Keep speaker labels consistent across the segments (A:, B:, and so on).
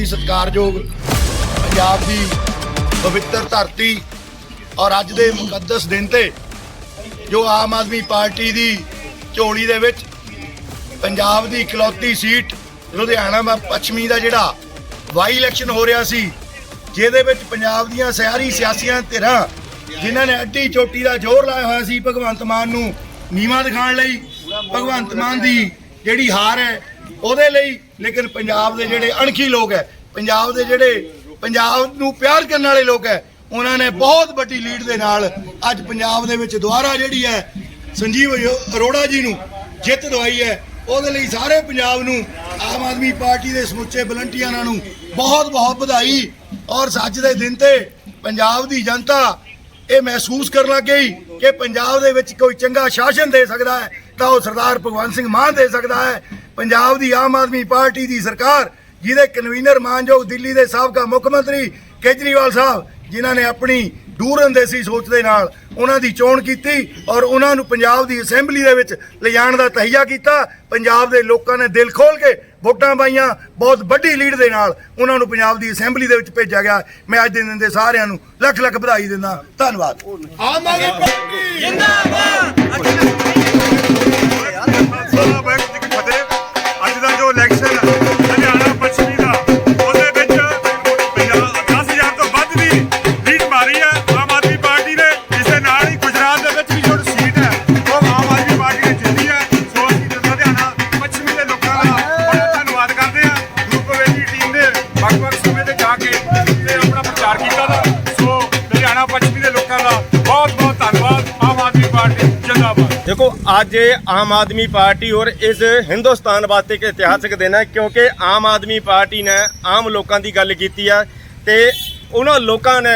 A: ਦੀ ਸਤਿਕਾਰਯੋਗ ਪੰਜਾਬ ਦੀ ਪਵਿੱਤਰ ਧਰਤੀ ਔਰ ਅੱਜ ਦੇ ਮੁਕੱਦਸ ਦਿਨ ਤੇ ਜੋ ਆਮ ਆਦਮੀ ਪਾਰਟੀ ਦੀ ਝੋਲੀ ਦੇ ਵਿੱਚ ਪੰਜਾਬ ਦੀ ਇਕਲੌਤੀ ਸੀਟ, ਲੁਧਿਆਣਾ ਮ- ਪੱਛਮੀ ਦਾ ਜਿਹੜਾ ਵਾਈ ਇਲੈਕਸ਼ਨ ਹੋ ਰਿਹਾ ਸੀ, ਜਿਹਦੇ ਵਿੱਚ ਪੰਜਾਬ ਦੀਆਂ ਸਿਆਰੀ ਸਿਆਸੀਆਂ ਧਿਰਾਂ ਜਿਨ੍ਹਾਂ ਨੇ ਅੱਡੀ ਚੋਟੀ ਦਾ ਜ਼ੋਰ ਲਾਇਆ ਹੋਇਆ ਸੀ ਭਗਵੰਤ ਮਾਨ ਨੂੰ ਨੀਵਾ ਦਿਖਾਉਣ ਲਈ, ਭਗਵੰਤ ਮਾਨ ਦੀ ਜਿਹੜੀ ਹਾਰ ਹੈ, ਉਹਦੇ ਲਈ ਲੇਕਿਨ ਪੰਜਾਬ ਦੇ ਜਿਹੜੇ ਅਣਖੀ ਲੋਕ ਹੈ, ਪੰਜਾਬ ਦੇ ਜਿਹੜੇ ਪੰਜਾਬ ਨੂੰ ਪਿਆਰ ਕਰਨ ਵਾਲੇ ਲੋਕ ਹੈ, ਉਹਨਾਂ ਨੇ ਬਹੁਤ ਵੱਡੀ ਲੀਡ ਦੇ ਨਾਲ ਅੱਜ ਪੰਜਾਬ ਦੇ ਵਿੱਚ ਦੁਬਾਰਾ ਜਿਹੜੀ ਹੈ, ਸੰਜੀਵ ਅਰੋੜਾ ਜੀ ਨੂੰ ਜਿੱਤ ਦਵਾਈ ਹੈ, ਉਹਦੇ ਲਈ ਸਾਰੇ ਪੰਜਾਬ ਨੂੰ, ਆਮ ਆਦਮੀ ਪਾਰਟੀ ਦੇ ਸਮੁੱਚੇ ਵਲੰਟੀਅਰਾਂ ਨੂੰ ਬਹੁਤ ਬਹੁਤ ਵਧਾਈ ਔਰ ਸੱਚ ਦੇ ਦਿਨ ਤੇ ਪੰਜਾਬ ਦੀ ਜਨਤਾ ਇਹ ਮਹਿਸੂਸ ਕਰਨ ਲੱਗ ਗਈ ਕਿ ਪੰਜਾਬ ਦੇ ਵਿੱਚ ਕੋਈ ਚੰਗਾ ਸ਼ਾਸਨ ਦੇ ਸਕਦਾ ਹੈ, ਤਾਂ ਉਹ ਸਰਦਾਰ ਭਗਵੰਤ ਸਿੰਘ ਮਾਨ ਦੇ ਸਕਦਾ ਹੈ। ਪੰਜਾਬ ਦੀ ਆਮ ਆਦਮੀ ਪਾਰਟੀ ਦੀ ਸਰਕਾਰ, ਜਿਹਦੇ ਕਨਵੀਨਰ ਮਾਨਯੋਗ ਦਿੱਲੀ ਦੇ ਸਾਬਕਾ ਮੁੱਖ ਮੰਤਰੀ ਕੇਜਰੀਵਾਲ ਸਾਹਿਬ, ਜਿਨ੍ਹਾਂ ਨੇ ਆਪਣੀ ਦੂਰਅੰਦੇਸ਼ੀ ਸੋਚ ਦੇ ਨਾਲ ਉਹਨਾਂ ਦੀ ਚੋਣ ਕੀਤੀ ਔਰ ਉਹਨਾਂ ਨੂੰ ਪੰਜਾਬ ਦੀ ਅਸੈਂਬਲੀ ਦੇ ਵਿੱਚ ਲਿਜਾਣ ਦਾ ਤਹਈਆ ਕੀਤਾ, ਪੰਜਾਬ ਦੇ ਲੋਕਾਂ ਨੇ ਦਿਲ ਖੋਲ ਕੇ ਵੋਟਾਂ ਪਾਈਆਂ, ਬਹੁਤ ਵੱਡੀ ਲੀਡ ਦੇ ਨਾਲ ਉਹਨਾਂ ਨੂੰ ਪੰਜਾਬ ਦੀ ਅਸੈਂਬਲੀ ਦੇ ਵਿੱਚ ਭੇਜਿਆ ਗਿਆ। ਮੈਂ ਅੱਜ ਦੇ ਦਿਨ ਦੇ ਸਾਰਿਆਂ ਨੂੰ ਲੱਖ ਲੱਖ ਵਧਾਈ ਦਿੰਦਾ। ਧੰਨਵਾਦ। ਆਮ ਆਦਮੀ ਪਾਰਟੀ।
B: ਸਾਲਾ ਦੇਖੋ, ਅੱਜ ਆਮ ਆਦਮੀ ਪਾਰਟੀ ਔਰ ਇਸ
C: ਹਿੰਦੁਸਤਾਨ ਵਾਸਤੇ ਇੱਕ ਇਤਿਹਾਸਕ ਦਿਨ ਹੈ, ਕਿਉਂਕਿ ਆਮ ਆਦਮੀ ਪਾਰਟੀ ਨੇ ਆਮ ਲੋਕਾਂ ਦੀ ਗੱਲ ਕੀਤੀ ਆ ਤੇ ਉਹਨਾਂ ਲੋਕਾਂ ਨੇ,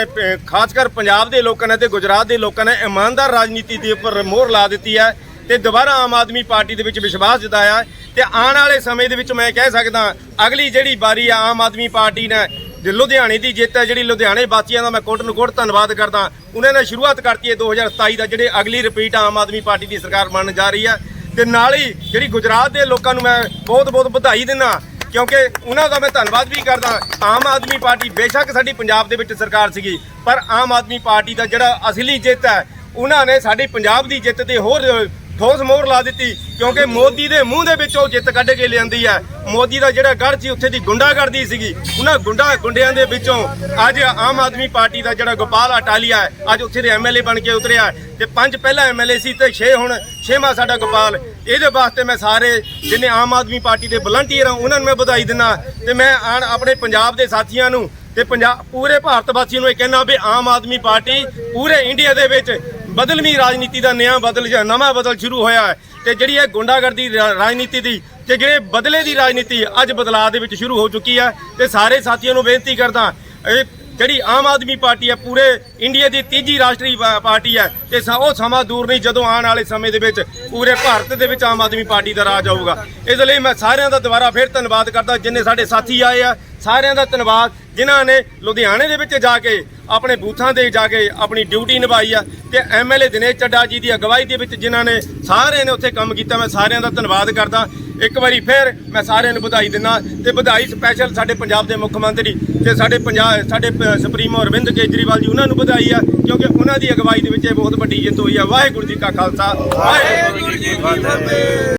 C: ਖਾਸ ਕਰ ਪੰਜਾਬ ਦੇ ਲੋਕਾਂ ਨੇ ਤੇ ਗੁਜਰਾਤ ਦੇ ਲੋਕਾਂ ਨੇ ਇਮਾਨਦਾਰ ਰਾਜਨੀਤੀ ਦੇ ਉੱਪਰ ਮੋਹਰ ਲਾ ਦਿੱਤੀ ਹੈ ਤੇ ਦੁਬਾਰਾ ਆਮ ਆਦਮੀ ਪਾਰਟੀ ਦੇ ਵਿੱਚ ਵਿਸ਼ਵਾਸ ਜਤਾਇਆ। ਤੇ ਆਉਣ ਵਾਲੇ ਸਮੇਂ ਦੇ ਵਿੱਚ ਮੈਂ ਕਹਿ ਸਕਦਾ, ਅਗਲੀ ਜਿਹੜੀ ਵਾਰੀ ਆਮ ਆਦਮੀ ਪਾਰਟੀ ਨੇ ਜੇ ਲੁਧਿਆਣੇ ਦੀ ਜਿੱਤ ਹੈ, ਜਿਹੜੀ ਲੁਧਿਆਣੇ ਵਾਸੀਆਂ ਦਾ ਮੈਂ ਕੋਟ ਨੂੰ ਕੋਟ ਧੰਨਵਾਦ ਕਰਦਾ। ਉਹਨਾਂ ਨੇ ਸ਼ੁਰੂਆਤ ਕਰਤੀ ਹੈ 2027 ਦਾ, ਜਿਹੜੇ ਅਗਲੀ ਰਿਪੀਟ ਆਮ ਆਦਮੀ ਪਾਰਟੀ ਦੀ ਸਰਕਾਰ ਬਣਨ ਜਾ ਰਹੀ ਹੈ। ਤੇ ਨਾਲ ਹੀ ਜਿਹੜੀ ਗੁਜਰਾਤ ਦੇ ਲੋਕਾਂ ਨੂੰ ਮੈਂ ਬਹੁਤ ਬਹੁਤ ਵਧਾਈ ਦਿੰਦਾ, ਕਿਉਂਕਿ ਉਹਨਾਂ ਦਾ ਮੈਂ ਧੰਨਵਾਦ ਵੀ ਕਰਦਾ। ਆਮ ਆਦਮੀ ਪਾਰਟੀ ਬੇਸ਼ੱਕ ਸਾਡੀ ਪੰਜਾਬ ਦੇ ਵਿੱਚ ਸਰਕਾਰ ਸੀਗੀ, ਪਰ ਆਮ ਆਦਮੀ ਪਾਰਟੀ ਦਾ ਜਿਹੜਾ ਅਸਲੀ ਜਿੱਤ ਹੈ, ਉਹਨਾਂ ਨੇ ਸਾਡੀ ਪੰਜਾਬ ਦੀ ਜਿੱਤ ਤੇ ਹੋਰ ਠੋਸ ਮੋਹਰ ਲਾ ਦਿੱਤੀ, ਕਿਉਂਕਿ ਮੋਦੀ ਦੇ ਮੂੰਹ ਦੇ ਵਿੱਚੋਂ ਜਿੱਤ ਕੱਢ ਕੇ ਲਿਆਂਦੀ ਹੈ। ਮੋਦੀ ਦਾ ਜਿਹੜਾ ਗੜ ਸੀ, ਉੱਥੇ ਦੀ ਗੁੰਡਾਗਰਦੀ ਸੀਗੀ। ਉਹਨਾਂ ਗੁੰਡਾ ਗੁੰਡਿਆਂ ਦੇ ਵਿੱਚੋਂ ਅੱਜ ਆਮ ਆਦਮੀ ਪਾਰਟੀ ਦਾ ਜਿਹੜਾ ਗੋਪਾਲ ਅਟਾਲੀਆ ਹੈ, ਅੱਜ ਉੱਥੇ ਦੇ ਐਮਐਲਏ ਬਣ ਕੇ ਉਤਰਿਆ ਹੈ। ਤੇ ਪੰਜ ਪਹਿਲਾ ਐਮਐਲਏ ਸੀ ਤੇ 6 ਹੁਣ, ਛੇਵਾਂ ਸਾਡਾ ਗੋਪਾਲ। ਇਹਦੇ ਵਾਸਤੇ ਮੈਂ ਸਾਰੇ ਜਿੰਨੇ ਆਮ ਆਦਮੀ ਪਾਰਟੀ ਦੇ ਵਲੰਟੀਅਰ ਆ, ਉਹਨਾਂ ਨੂੰ ਮੈਂ ਵਧਾਈ ਦਿੰਦਾ ਤੇ ਮੈਂ ਆਣ ਆਪਣੇ ਪੰਜਾਬ ਦੇ ਸਾਥੀਆਂ ਨੂੰ ਤੇ ਪੰਜਾਬ ਪੂਰੇ ਭਾਰਤ ਵਾਸੀਆਂ ਨੂੰ ਇਹ ਕਹਿਣਾ ਵੀ ਆਮ ਆਦਮੀ ਪਾਰਟੀ ਪੂਰੇ ਇੰਡੀਆ ਦੇ ਵਿੱਚ ਬਦਲਵੀਂ ਰਾਜਨੀਤੀ ਦਾ ਨਿਆਂ ਬਦਲ ਜਾਂ ਨਵਾਂ ਬਦਲ ਸ਼ੁਰੂ ਹੋਇਆ ਹੈ ਤੇ ਜਿਹੜੀ ਇਹ ਗੁੰਡਾਗਰਦੀ ਰਾਜਨੀਤੀ ਦੀ ਤੇ ਜਿਹੜੇ ਬਦਲੇ ਦੀ ਰਾਜਨੀਤੀ ਅੱਜ ਬਦਲਾਅ ਦੇ ਵਿੱਚ ਸ਼ੁਰੂ ਹੋ ਚੁੱਕੀ ਹੈ ਤੇ ਸਾਰੇ ਸਾਥੀਆਂ ਨੂੰ ਬੇਨਤੀ ਕਰਦਾ ਇਹ ਜਿਹੜੀ ਆਮ ਆਦਮੀ ਪਾਰਟੀ ਹੈ, ਪੂਰੇ ਇੰਡੀਆ ਦੀ ਤੀਜੀ ਰਾਸ਼ਟਰੀ ਪਾ- ਪਾਰਟੀ ਹੈ ਤੇ ਉਹ ਸਮਾਂ ਦੂਰ ਨਹੀਂ ਜਦੋਂ ਆਉਣ ਵਾਲੇ ਸਮੇਂ ਦੇ ਵਿੱਚ ਪੂਰੇ ਭਾਰਤ ਦੇ ਵਿੱਚ ਆਮ ਆਦਮੀ ਪਾਰਟੀ ਦਾ ਰਾਜ ਆਊਗਾ। ਇਸ ਲਈ ਮੈਂ ਸਾਰਿਆਂ ਦਾ ਦੁਬਾਰਾ ਫਿਰ ਧੰਨਵਾਦ ਕਰਦਾ ਜਿੰਨੇ ਸਾਡੇ ਸਾਥੀ ਆਏ ਆ, ਸਾਰਿਆਂ ਦਾ ਧੰਨਵਾਦ ਜਿਨ੍ਹਾਂ ਨੇ ਲੁਧਿਆਣੇ ਦੇ ਵਿੱਚ ਜਾ ਕੇ ਆਪਣੇ ਬੂਥਾਂ ਤੇ ਜਾ ਕੇ ਆਪਣੀ ਡਿਊਟੀ ਨਿਭਾਈ ਆ ਤੇ ਐਮਐਲਏ ਦਿਨੇਸ਼ ਚੱਡਾ ਜੀ ਦੀ ਅਗਵਾਈ ਦੇ ਵਿੱਚ ਜਿਨ੍ਹਾਂ ਨੇ ਸਾਰਿਆਂ ਨੇ ਉੱਥੇ ਕੰਮ ਕੀਤਾ, ਮੈਂ ਸਾਰਿਆਂ ਦਾ ਧੰਨਵਾਦ ਕਰਦਾ। ਇੱਕ ਵਾਰੀ ਫਿਰ ਮੈਂ ਸਾਰਿਆਂ ਨੂੰ ਵਧਾਈ ਦਿੰਦਾ ਤੇ ਵਧਾਈ ਸਪੈਸ਼ਲ ਸਾਡੇ ਪੰਜਾਬ ਦੇ ਮੁੱਖ ਮੰਤਰੀ ਤੇ ਸਾਡੇ ਪੰਜਾਬ ਸਾਡੇ ਸੁਪਰੀਮੋ ਅਰਵਿੰਦ ਕੇਜਰੀਵਾਲ ਜੀ, ਉਹਨਾਂ ਨੂੰ ਵਧਾਈ ਆ, ਕਿਉਂਕਿ ਉਹਨਾਂ ਦੀ ਅਗਵਾਈ ਦੇ ਵਿੱਚ ਇਹ ਬਹੁਤ ਵੱਡੀ ਜਿੱਤ ਹੋਈ ਆ। ਵਾਹਿਗੁਰੂ ਜੀ ਕਾ ਖਾਲਸਾ, ਵਾਹਿਗੁਰੂ ਜੀ ਕੀ ਫਤਿਹ।